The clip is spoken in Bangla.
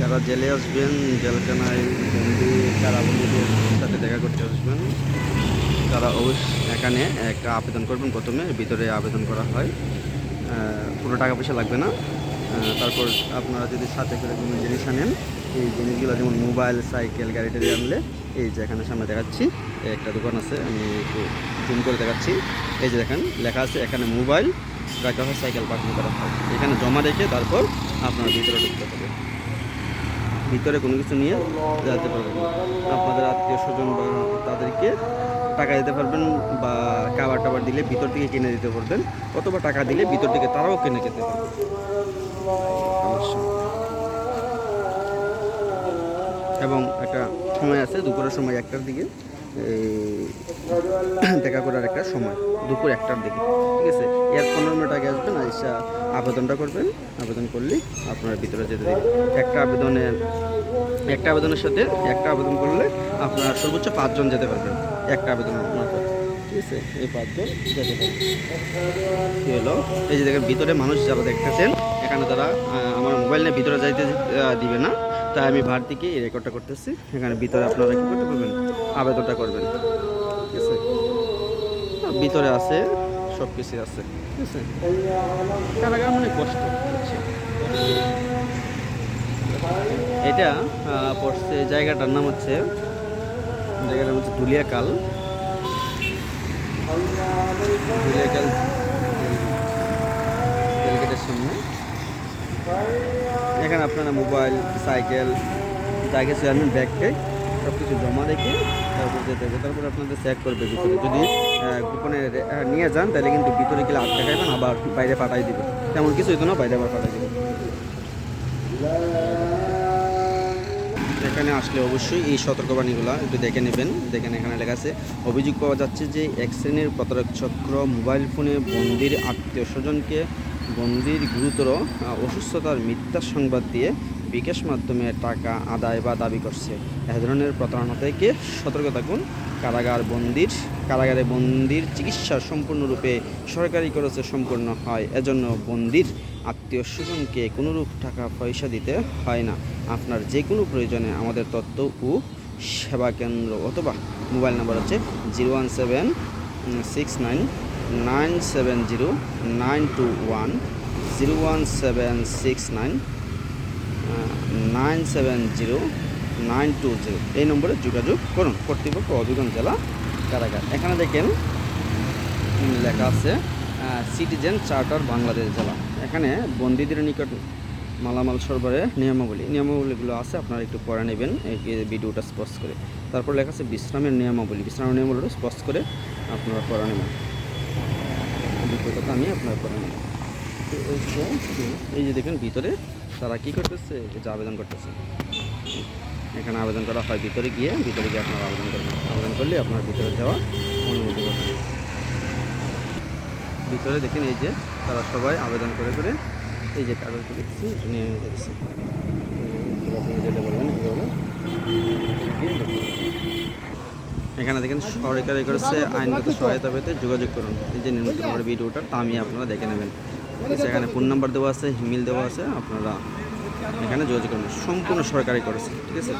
যারা জেলে আসবেন, জেলখানায় বন্দি কারাবন্দীদের সাথে দেখা করতে আসবেন, তারা অবশ্যই এখানে একটা আবেদন করবেন প্রথমে, ভিতরে আবেদন করা হয়। কোনো টাকা পয়সা লাগবে না। তারপর আপনারা যদি সাথে করে কোনো জিনিস আনেন, এই জিনিসগুলো যেমন মোবাইল, সাইকেল, গাড়ি টাড়ি আনলে, এই যে এখানে সামনে দেখাচ্ছি, একটা দোকান আছে, আমি একটু জুম করে দেখাচ্ছি। এই যে দেখেন, লেখা আছে এখানে মোবাইল, রাখা হয়, সাইকেল পার্কিং করা হয়। এখানে জমা রেখে তারপর আপনার ভিতরে ঢুকতে হবে ভিতরে কোনো কিছু নিয়ে যেতে পারবেন আপনাদের আত্মীয় স্বজন বা তাদেরকে টাকা দিতে পারবেন বা খাবার টাবার দিলে ভিতর থেকে কিনে দিতে পারবেন, অথবা টাকা দিলে ভিতর থেকে তারাও কিনে খেতে পারবেন। এবং একটা সময় আছে, দুপুরের সময় একটার দিকে। এই দেখা করার একটা সময়, দুপুর একটার দিকে, ঠিক আছে? এর পনেরো মিনিট আগে আসবেন, আইসা আবেদনটা করবেন, আবেদন করলে আপনার ভিতরে যেতে দেবেন একটা আবেদনে একটা আবেদনের সাথে একটা আবেদন করলে আপনার সর্বোচ্চ পাঁচজন যেতে পারবেন, একটা আবেদন মাত্র, ঠিক আছে? এই পাঁচজন যেতে পারবেন। কি হলো? এই যে দেখেন, ভিতরে মানুষ যারা দেখতেছেন, এখানে তারা আমার মোবাইল নিয়ে ভিতরে যাইতে দিবে না। তাই আমি ভার থেকে এই রেকর্ডটা করতেছি। এখানে ভিতরে আপনারা কি করতে পারবেন? আবেদনটা করবেন। ঠিক আছে? ভিতরে আছে সব কিছুই আছে। ঠিক আছে? মানে কষ্ট এটা পড়ছে, জায়গাটার নাম হচ্ছে, জায়গাটার নাম হচ্ছে দুলিয়াকাল রেলগেটের সামনে। এখানে আপনারা মোবাইল, সাইকেল, যা কিছু আনবেন ব্যাগ ট্যাগ সব কিছু জমা রেখে তারপর যেতে হবে। তারপর আপনাদের চেক করবে ভিতরে। যদি গোপনে নিয়ে যান, তাহলে কিন্তু ভিতরে গেলে আটকে খাইবেন, আবার বাইরে পাঠাই দিবে তেমন কিছু হইতো না, বাইরে আবার পাঠাই দিবে এখানে আসলে অবশ্যই এই সতর্কবাণীগুলো একটু দেখে নেবেন। দেখেন এখানে লেখা আছে, অভিযোগ পাওয়া যাচ্ছে যে এক শ্রেণির প্রতারক চক্র মোবাইল ফোনে বন্দির আত্মীয় স্বজনকে বন্দির গুরুতর অসুস্থতার মিথ্যা সংবাদ দিয়ে বিকাশ মাধ্যমে টাকা আদায় বা দাবি করছে। এ ধরনের প্রতারণা থেকে সতর্ক থাকুন। কারাগার বন্দির, কারাগারে বন্দির চিকিৎসা সম্পূর্ণরূপে সরকারি খরচে সম্পূর্ণ হয়। এজন্য বন্দির আত্মীয় স্বজনকে কোনোরূপ টাকা পয়সা দিতে হয় না। আপনার যে কোনো প্রয়োজনে আমাদের তথ্য ও সেবা কেন্দ্র অথবা মোবাইল নাম্বার হচ্ছে zero one seven six nine nine seven zero nine two one zero one seven six nine nine seven zero nine two zero. এই নম্বরে যোগাযোগ করুন। কর্তৃপক্ষ হবিগঞ্জ জেলা কারাগার। এখানে দেখেন লেখা আছে সিটিজেন চার্টার বাংলাদেশ জেলা। এখানে বন্দীদের নিকট মালামাল সরবরাহের নিয়মাবলী। নিয়মাবলীগুলো আছে, আপনারা একটু পড়ে নেবেন, এই এই ভিডিওটা স্পষ্ট করে। তারপর লেখা আছে বিশ্রামের নিয়মাবলী। বিশ্রামের নিয়মাবলীটা স্পষ্ট করে আপনারা পড়ে নেবেন। আমি আপনারা তো এই যে- দেখেন ভিতরে তারা কি করতেছে? যে আবেদন করতেছে। এখানে আবেদন করা হয় ভিতরে গিয়ে ভিতরে গিয়ে আপনারা আবেদন করবেন। আবেদন করলে আপনার ভিতরে যাওয়া অনুমতি পাবেন ভিতরে দেখেন এই যে তারা সবাই আবেদন করে করে এই যে কাগজগুলো দিচ্ছি এটা নিয়ে যাচ্ছে। যেটা বলবেন এখানে দেখেন সরকারি করেছে আইনগত সহায়তা পেতে যোগাযোগ করুন। এই যে নির্মিত আমার ভিডিওটা, তা আমি আপনারা দেখে নেবেন। এখানে ফোন নাম্বার দেওয়া আছে হিমিল দেওয়া আছে, আপনারা এখানে যোগাযোগ করুন। সম্পূর্ণ সরকারি করেছে ঠিক আছে?